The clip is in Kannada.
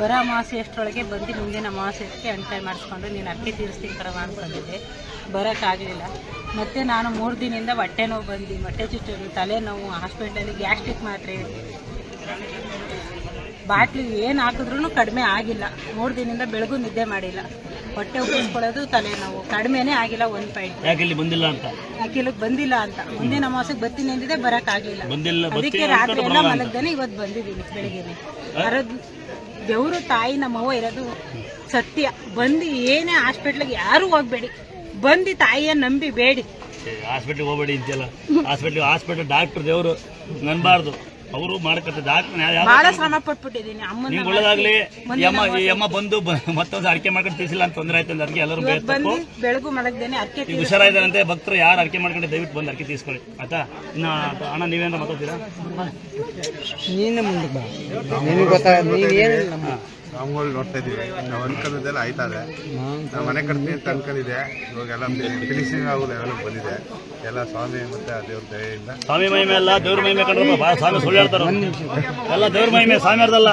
ಬರೋ ಅಮಾವಾಸ್ಯೆ ಅಷ್ಟರೊಳಗೆ ಬಂದು ಮುಂದಿನ ಅಮಾವಾಸ್ಯಕ್ಕೆ ಅಂಟೈ ಮಾಡಿಸ್ಕೊಂಡು ನೀನು ಅಕ್ಕಿ ತೀರಿಸ್ತೀನಿ ಕರವ ಅಂದ್ಕೊಂಡಿದ್ದೆ ಬರೋಕ್ಕಾಗಲಿಲ್ಲ. ಮತ್ತು ನಾನು ಮೂರು ದಿನದಿಂದ ಹೊಟ್ಟೆ ನೋವು ಬಂದು ಹೊಟ್ಟೆ ಚುಚ್ಚೋದು ತಲೆನೋವು ಹಾಸ್ಪಿಟ್ಲಲ್ಲಿ ಗ್ಯಾಸ್ಟ್ರಿಕ್ ಮಾತ್ರೆ. ಬಾಟ್ಲಿ ಏನು ಹಾಕಿದ್ರೂ ಕಡಿಮೆ ಆಗಿಲ್ಲ. ಮೂರು ದಿನದಿಂದ ಬೆಳಗೂ ನಿದ್ದೆ ಮಾಡಿಲ್ಲ. ಹೊಟ್ಟೆ ಉಪ್ಪಿಸ್ಕೊಳ್ಳೋದು ತಲೆನೋವು. ಕಡಿಮೆನೇ ಆಗಿಲ್ಲ ಒಂದು ಪಾಯಿಂಟ್ ಯಾಕೆ ಇಲ್ಲಿ ಬಂದಿಲ್ಲ ಅಂತ? ಅಕ್ಕಿಲಿಗೆ ಬಂದಿಲ್ಲ ಅಂತ. ಮುಂದಿನ ಅಮಾಸೆಗೆ ಬರ್ತೀನಿ ಅಂದಿದೆ ಬರೋಕ್ಕಾಗಲಿಲ್ಲ ಬಂದಿಲ್ಲ ಅದಕ್ಕೆ ರಾತ್ರಿ ಎಲ್ಲ ಮಲಗ್ದೇನೆ ಇವತ್ತು ಬಂದಿದ್ದೀನಿ ಬೆಳಿಗ್ಗೆ ಬರೋದು ದೇವರು ತಾಯಿ ನಮ್ಮವ್ವ ಇರೋದು ಸತ್ಯ. ಬಂದು ಏನೇ ಹಾಸ್ಪಿಟ್ಲಿಗೆ ಯಾರೂ ಹೋಗ್ಬೇಡಿ. ಬಂದು ತಾಯಿಯ ನಂಬಿ ಬೇಡಿ. ಹಾಸ್ಪಿಟ್ಲಿಗೆ ಹೋಗ್ಬೇಡಿ ಅಂತೆಲ್ಲ ಹಾಸ್ಪಿಟ್ಲಿಗೆ ಹಾಸ್ಪಿಟಲ್ ಡಾಕ್ಟರ್ ದೇವರು ನನ್ಬಾರ್ದು. ಅವರು ಬಹಳ ಶ್ರಮ ಪಟ್ಬಿಟ್ಟಿದ್ದೀನಿ. ಅಮ್ಮನ ನಿಮ್ಗೆ ಒಳ್ಳೇದಾಗ್ಲಿ ಈ ಅಮ್ಮ ಈ ಅಮ್ಮ ಬಂದು ಬ- ಮತ್ತೊಂದು ಅಡಿಕೆ ಮಾಡ್ಕೊಂಡು ತಿಳಿಸಿಲ್ಲ ಅಂತ ತೊಂದರೆ ಆಯ್ತು ಅದಕ್ಕೆ ಎಲ್ಲರೂ ಇವತ್ತು ಬಂದು ಬೆಳಗು ಮಲಗ್ದೇನೆ ಅರ್ಕೆ ಈಗ ಹುಷಾರಾಗಿದ್ದಾರಂತೆ ಭಕ್ತರು ಯಾರು ಅಡಿಕೆ ಮಾಡ್ಕೊಂಡು ದಯವಿಟ್ಟು ಬಂದು ಅಡಿಕೆ ತೀಸ್ಕೊಳ್ಳಿ ಆಯ್ತಾ? ಇನ್ನ ಅಣ್ಣ ನೀವೇನಾರ ಮಾತಾಡ್ತೀರಾ? ನೀನು ಮುಂದೆ ಬಾ. ನಿನಗೆ ಗೊತ್ತಾ ನೀನೇನು ನಮ್ಮ ಸ್ವಾಮಿಗಳು ನೋಡ್ತಾ ಇದೀವಿ. ನಾವು ಅನ್ಕೊಂಡಿದ್ದೆಲ್ಲ ಆಯ್ತಾ ಇದೆ ನಾವು ಮನೆ ಕಟ್ತೀನಿ ಅಂತ ಅನ್ಕೊಂಡಿದ್ದೆ. ಇವಾಗೆಲ್ಲ ಫಿನಿಶಿಂಗ್ ಆಗೋದು ಎಲ್ಲ ಬಂದಿದೆ. ಎಲ್ಲ ಸ್ವಾಮಿ ಮತ್ತೆ ದೇವ್ರ ದಯೆಯಿಂದ. ಸ್ವಾಮಿ ಮಹಿಮೆ ಎಲ್ಲ ದೇವ್ರ ಮಹಿಮೆ ಕಂಡ್ರಪ್ಪ. ಸ್ವಾಮಿ ಸುಳ್ಳು ಹೇಳ್ತಾರ? ಎಲ್ಲ ದೇವ್ರ ಮಹಿಮೆ, ಸ್ವಾಮಿ ಅರ್ಧಲ್ಲ